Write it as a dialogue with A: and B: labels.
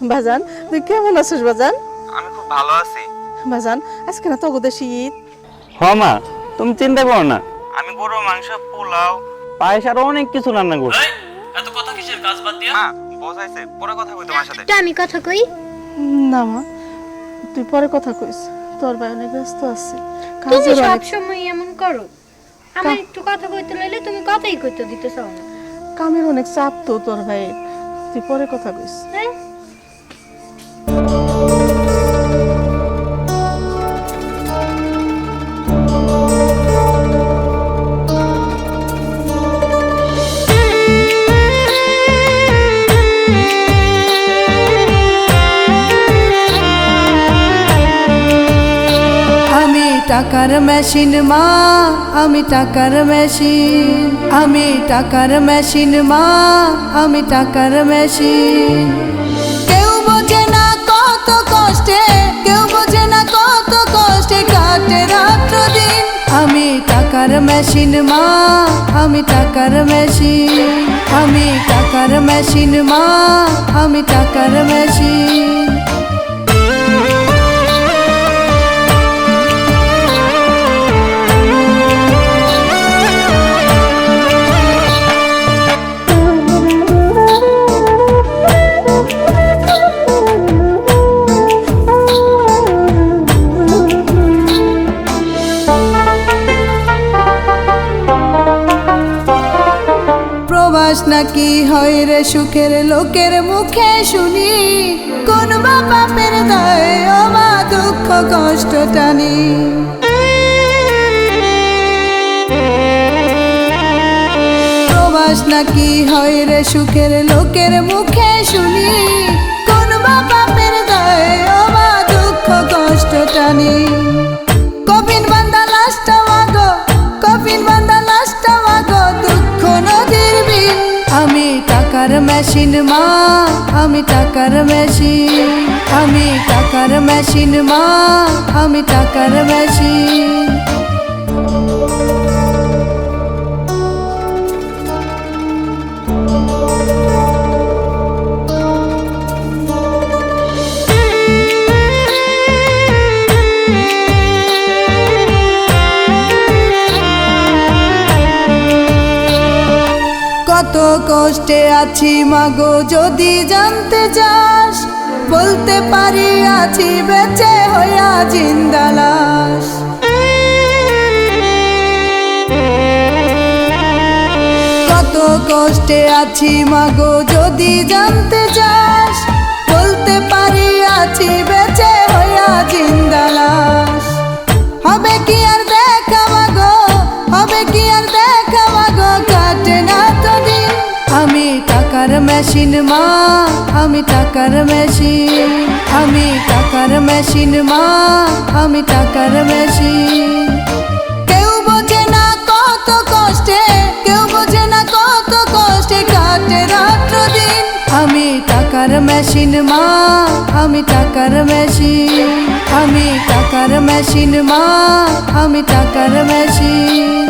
A: বাজান তুই কেমন আছিস বাজান?
B: আমি খুব ভালো আছি।
A: বাজান আজকে না তো তগদের শীত।
C: হ মা তুমি চিন্তা করো না।
B: আমি গরু মাংস পোলাও।
C: পায়েস আরও অনেক কিছু রান্না করছি।
D: এত কথা কিসের? কাজ বাদ দিয়া।
B: মা বোঝাইছে পরে কথা কই তোমার সাথে।
E: আমি কথা কই।
A: না মা তুই পরে কথা কইস। তোর ভাই অনেক ব্যস্ত আছে।
E: তুমি
A: কাজের
E: সব সময় এমন করো। আমার একটু কথা কইতে লাইলে তুমি কথাই কইতে দিতে চাও না।
A: কামের অনেক চাপ তো তোর ভাই তুই পরে কথা কইস।
E: হ্যাঁ?
F: টাকার মেশিন মা, আমি টাকার মেশিন। আমি টাকার মেশিন মা, আমি টাকার মেশিন। কেউ বোঝে না কত কষ্টে, কেউ বোঝে না কত কষ্টে কাটে রাত্র দিন। আমি টাকার মেশিন মা, আমি টাকার মেশিন। আমি টাকার মেশিন মা, আমি টাকার মেশিন। প্রবাস নাকি হয় রে সুখের লোকের মুখে শুনি? কোন বা বাপের দায় ও মা দুঃখ কষ্ট টানি? প্রবাস নাকি হয় রে সুখের লোকের মুখে শুনি? কোন বা টাকার মেশিন মা আমি টাকার মেশিন আমি টাকার মেশিন মা আমি টাকার মেশিন কত কষ্টে আছি মাগো, যদি জানতে চাস, বলতে পারি আছি বেঁচে হইয়া জিন্দালাস কত কষ্টে আছি মাগো, যদি জানতে চাস মেশিন মা, আমি টাকার মেশিন। আমি টাকার মেশিন মা, আমি টাকার মেশিন। কেউ বোঝে না কত কষ্টে, কেউ বোঝে না কত কষ্টে কাটে রাত্র দিন। আমি টাকার মেশিন মা, আমি টাকার মেশিন। আমি টাকার মেশিন মা, আমি টাকার মেশিন।